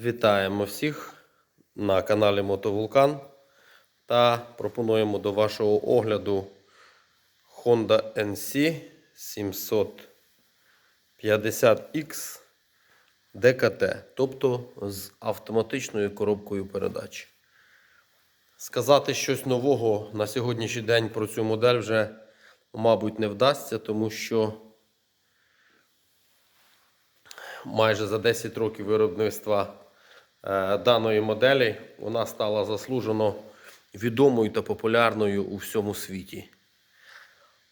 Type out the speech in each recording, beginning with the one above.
Вітаємо всіх на каналі Мотовулкан та пропонуємо до вашого огляду Honda NC 750X DKT, тобто з автоматичною коробкою передач. Сказати щось нового на сьогоднішній день про цю модель вже, мабуть, не вдасться, тому що майже за 10 років виробництва даної моделі вона стала заслужено відомою та популярною у всьому світі.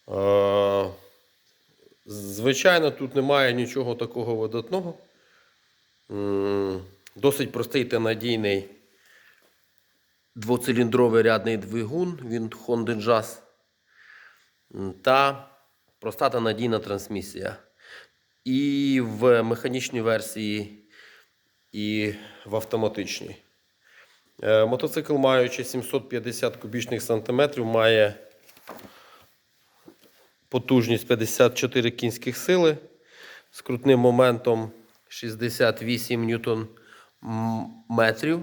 Е, Звичайно, тут немає нічого такого видатного. Досить простий та надійний двоциліндровий рядний двигун від Honda Jazz та проста та надійна трансмісія. І в механічній версії, і в автоматичній. Е, Мотоцикл, маючи 750 кубічних сантиметрів, має потужність 54 кінських сили з крутним моментом 68 ньютон метрів.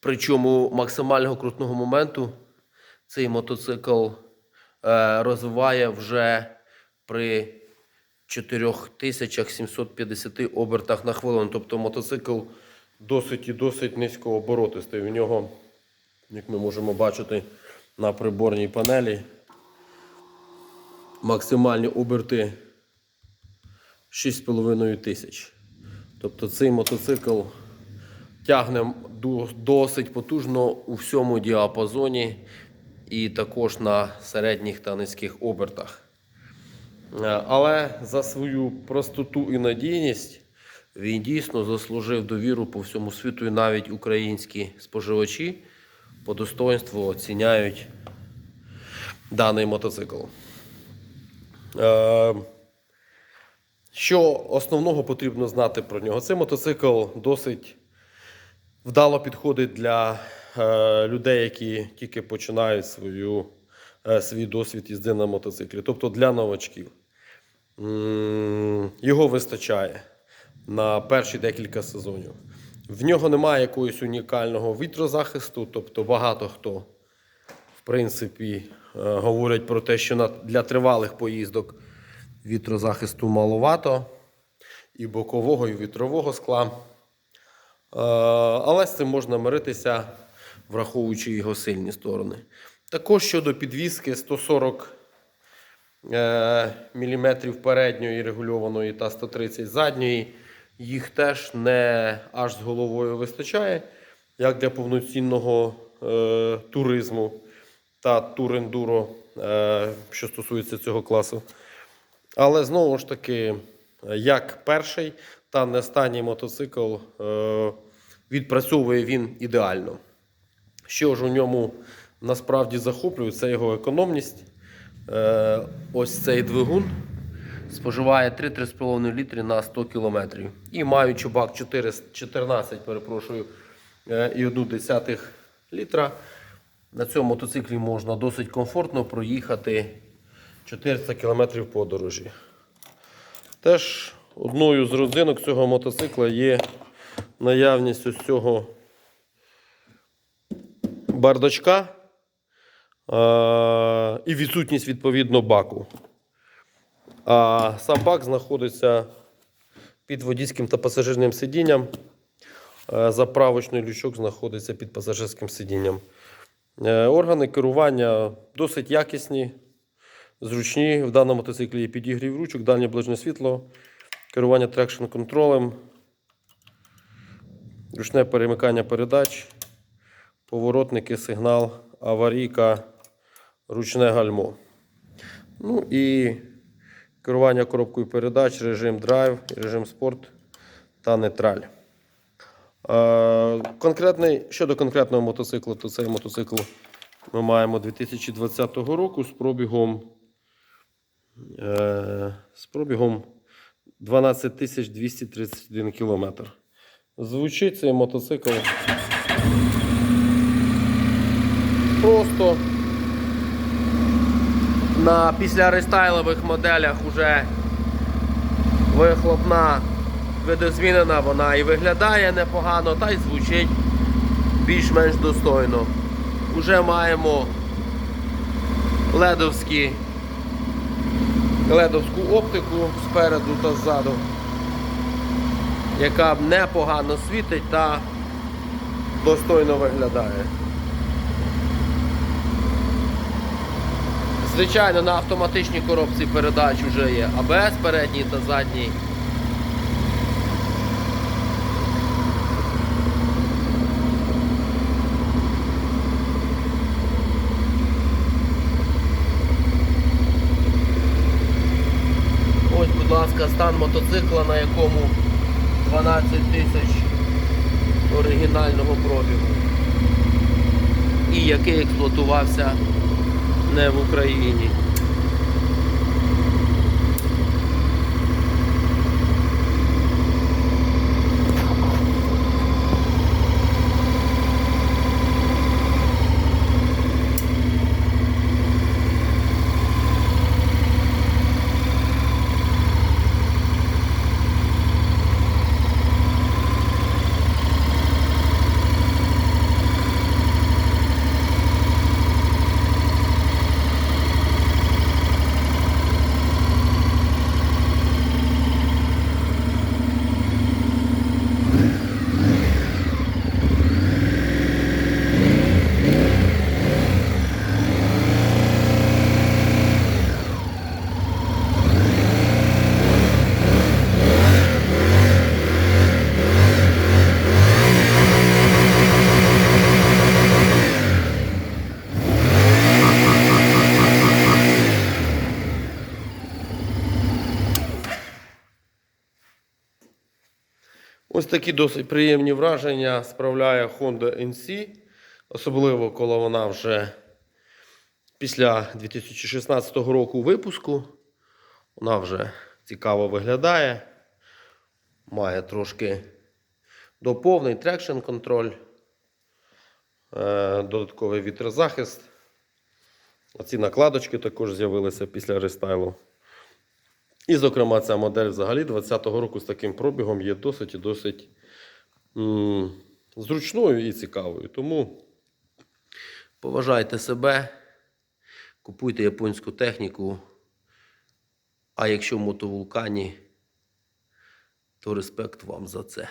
Причому максимального крутного моменту цей мотоцикл е, розвиває вже при 4750 обертах на хвилину. Тобто мотоцикл досить і досить низькооборотистий. У нього, як ми можемо бачити на приборній панелі, максимальні оберти 6,5 тисяч. Тобто цей мотоцикл тягне досить потужно у всьому діапазоні і також на середніх та низьких обертах. Е, Але за свою простоту і надійність він дійсно заслужив довіру по всьому світу, і навіть українські споживачі по достоинству оціняють даний мотоцикл. Е, Що основного потрібно знати про нього? Цей мотоцикл досить вдало підходить для е, людей, які тільки починають свою, свій досвід їзди на мотоциклі, тобто для новачків. Його вистачає на перші декілька сезонів. В нього немає якогось унікального вітрозахисту, тобто багато хто, в принципі, е, говорять про те, що для тривалих поїздок вітрозахисту маловато, і бокового, і вітрового скла. Е, Але з цим можна миритися, враховуючи його сильні сторони. Також щодо підвіски 140 мм передньої регульованої та 130 задньої, їх теж не аж з головою вистачає, як для повноцінного е, туризму та турендуро, е, що стосується цього класу. Але знову ж таки, як перший та не останній мотоцикл, е, відпрацьовує він ідеально. Що ж у ньому насправді захоплює, це його економність. Е, Ось цей двигун споживає 3-3,5 літри на 100 км. І маючи бак 4, 14, перепрошую, е, і 1 десятих літра, на цьому мотоциклі можна досить комфортно проїхати 400 км подорожі. Теж одною з родзинок цього мотоцикла є наявність ось цього бардачка і відсутність відповідно баку. А сам бак знаходиться під водійським та пасажирним сидінням. Е, Заправочний лючок знаходиться під пасажирським сидінням. Е, Органи керування досить якісні, зручні. В даному мотоциклі є підігрів ручок, дальнє ближнє світло, керування трекшн контролем, ручне перемикання передач, поворотники, сигнал, аварійка, ручне гальмо. Ну і керування коробкою передач, режим драйв, режим спорт та нейтраль. Е, Конкретний, щодо конкретного мотоциклу, то цей мотоцикл ми маємо 2020 року з пробігом, е, з пробігом 12 231 кілометр. Звучить цей мотоцикл просто на після рестайлових моделях уже вихлопна видозмінена, вона і виглядає непогано, та й звучить більш-менш достойно. Уже маємо ледовські, ледовську оптику спереду та ззаду, яка непогано світить та достойно виглядає. Звичайно, на автоматичній коробці передач вже є АБС передній та задній. Ось, будь ласка, стан мотоцикла, на якому 12 тисяч оригінального пробігу. І який експлуатувався не в Україні. Ось такі досить приємні враження справляє Honda NC, особливо коли вона вже після 2016 року випуску. Вона вже цікаво виглядає. Має трошки доповний трекшн контроль, додатковий вітрозахист. Оці накладочки також з'явилися після рестайлу. І, зокрема, ця модель взагалі 20-го року з таким пробігом є досить і досить м, зручною і цікавою. Тому поважайте себе, купуйте японську техніку. А якщо в мотовулкані, то респект вам за це.